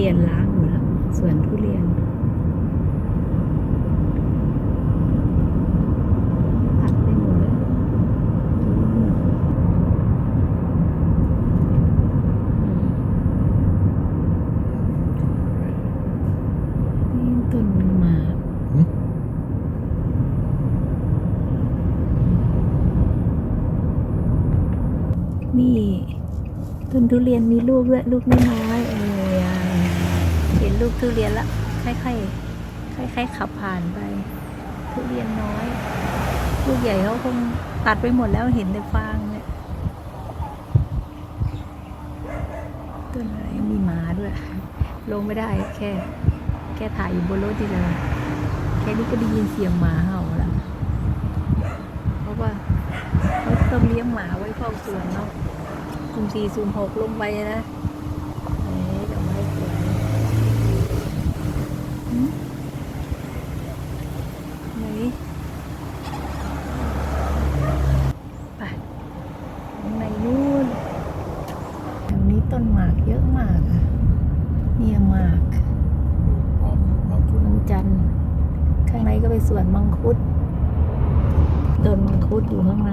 เรียนล้างหมดแล้วสวนทุเรียนผักไปหมดนี่ต้นมากนี่ต้นทุเรียนมีลูกด้วยลูกน้อยเออ เห็นลูกทุเรียนละค่อยๆค่อยๆขับผ่านไปทุเรียนน้อย ลูกใหญ่เขาคงตัดไปหมดแล้วเห็นแต่ฟางเนี่ยต้นอะไรมีหมาด้วย ลงไม่ได้แค่ แค่ถ่ายอยู่บนรถที่เลยแค่นี้ก็ได้ยินเสียงหมาเห่าแล้วเพราะว่าเขาต้องเลี้ยงหมาไว้เฝ้าสวนเนาะซุ่มสี่ซุ่มหกลงไปนะเอ๊ะดอกไม้สวยหืมไหนไปข้างในนู่นแถวนี้ต้นหมากเยอะมากอะเนี่ยหมากหอมหอมทุนมันจันทร์ข้างในก็ไปสวนมังคุดต้นมังคุดอยู่ข้างใน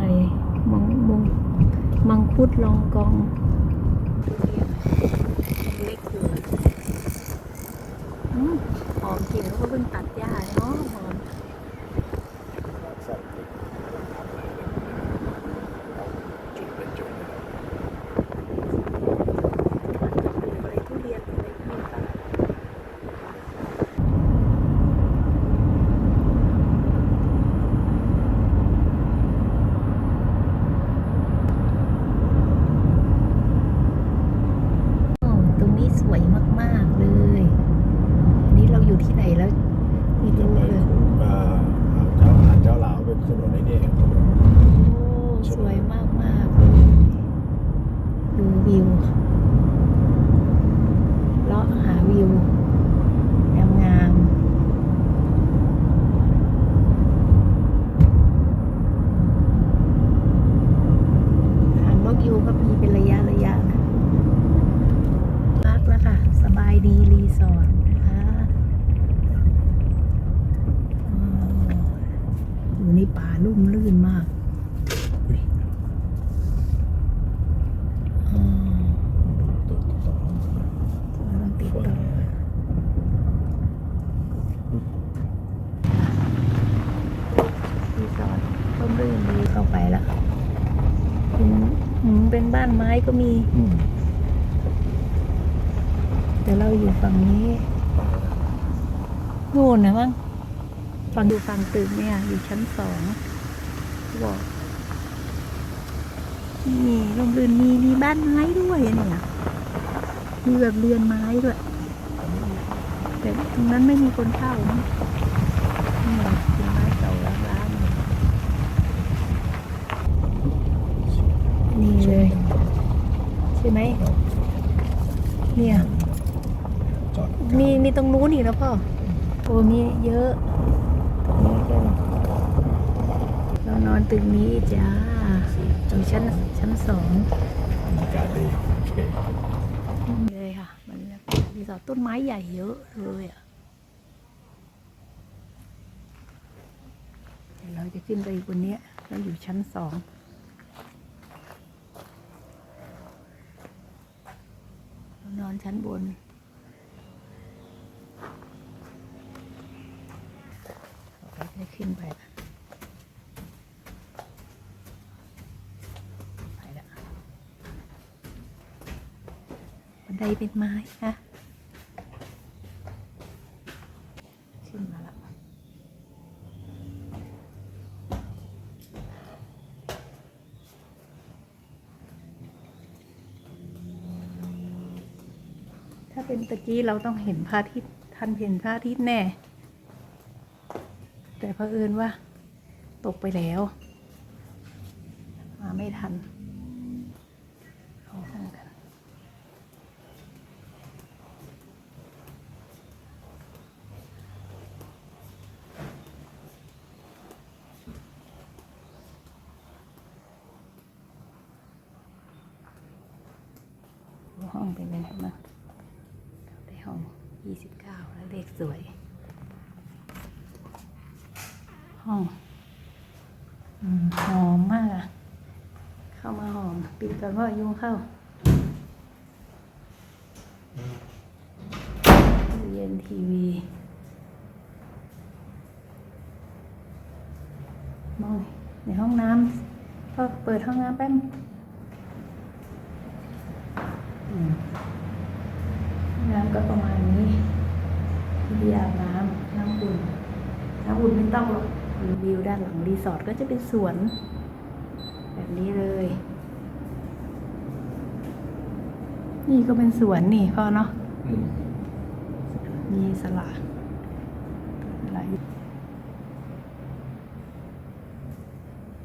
มังมังมังคุดลองกองเล็กอยู่อืมหอมจริงแล้วก็เพิ่งตัดหญ้าเนาะหอม สัตว์จุดเป็นจุดเลย อะไรทุเรียนอะไรมีปะโอ้ตรงนี้สวยมาก ๆ เลย อันนี้เราอยู่ที่ไหนแล้วไม่รู้เลยอ่าเจ้าหาเจ้าหลาวเป็นถนนไอ้นี่ถนน โอ้สวยมากมากๆเลยดูวิวเลาะหาวิว งามงามๆหางนกยูงก็มีเป็นระยะระยะนะพักแล้วค่ะ สบายดีรีสอร์ทนะคะอืมอยู่ในป่าลุ่มลื่นมาก อุ้ย อืม ตัวติดต่อ เราต้องติดต่อรีสอร์ทต้นรื่นดีเข้าไปแล้วอืมอืม เป็นบ้านไม้ก็มีอืมแต่เราอยู่ฝั่งนี้นู่นนะมั้งฟังดูฟังตึกเนี่ย อยู่ชั้นสองเขาบอกนี่ลมรื่นมีมีบ้านไม้ด้วยเนี่ยมีแบบเรือนไม้ด้วยแต่ตรงนั้นไม่มีคนเช่านะนี่เป็นไม้เก่าร้างๆ นี่เลย ใช่ไหมเนี่ย จอดมีมีตรงนู้นอีกนะพ่อโอ้มีเยอะนี่ก็เรานอนตึกนี้จ้าอยู่ชั้นชั้นสองบรรยากาศดีโอเคเลยค่ะมันรีสอร์ทต้นไม้ใหญ่เยอะเลยอะเดี๋ยวเราจะขึ้นไปบนเนี้ยเราอยู่ชั้นสองเรานอน ชั้นบน เราจะขึ้นไปละไปละบันไดเป็นไม้นะขึ้นมาละถ้า เป็นตะกี้เราต้องเห็นพระอาทิตย์ทันเห็นพระอาทิตย์แน่ แต่เผอิญว่า ตกไปแล้ว มาไม่ทันเข้าห้องกันห้องเป็นยังไงบ้างเข้าได้ห้อง 29 แล้ว เลขสวยห้องอืมหอมมากอะเข้ามาหอม ปิดก่อนว่ายุงเข้าเย็นทีวีมองในห้องน้ำก็เปิดห้องน้ำแป๊บน้ำก็ประมาณ ที่อาบน้ำน้ำอุ่นน้ำอุ่นไม่ต้องหรอกวิวด้านหลังรีสอร์ทก็จะเป็นสวน แบบนี้เลย นี่ก็เป็นสวนนี่พ่อเนาะมีสละไหล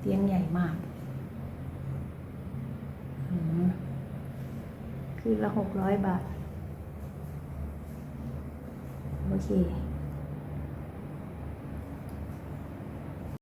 เตียงใหญ่มากคืนละหกร้อยบาท โอเค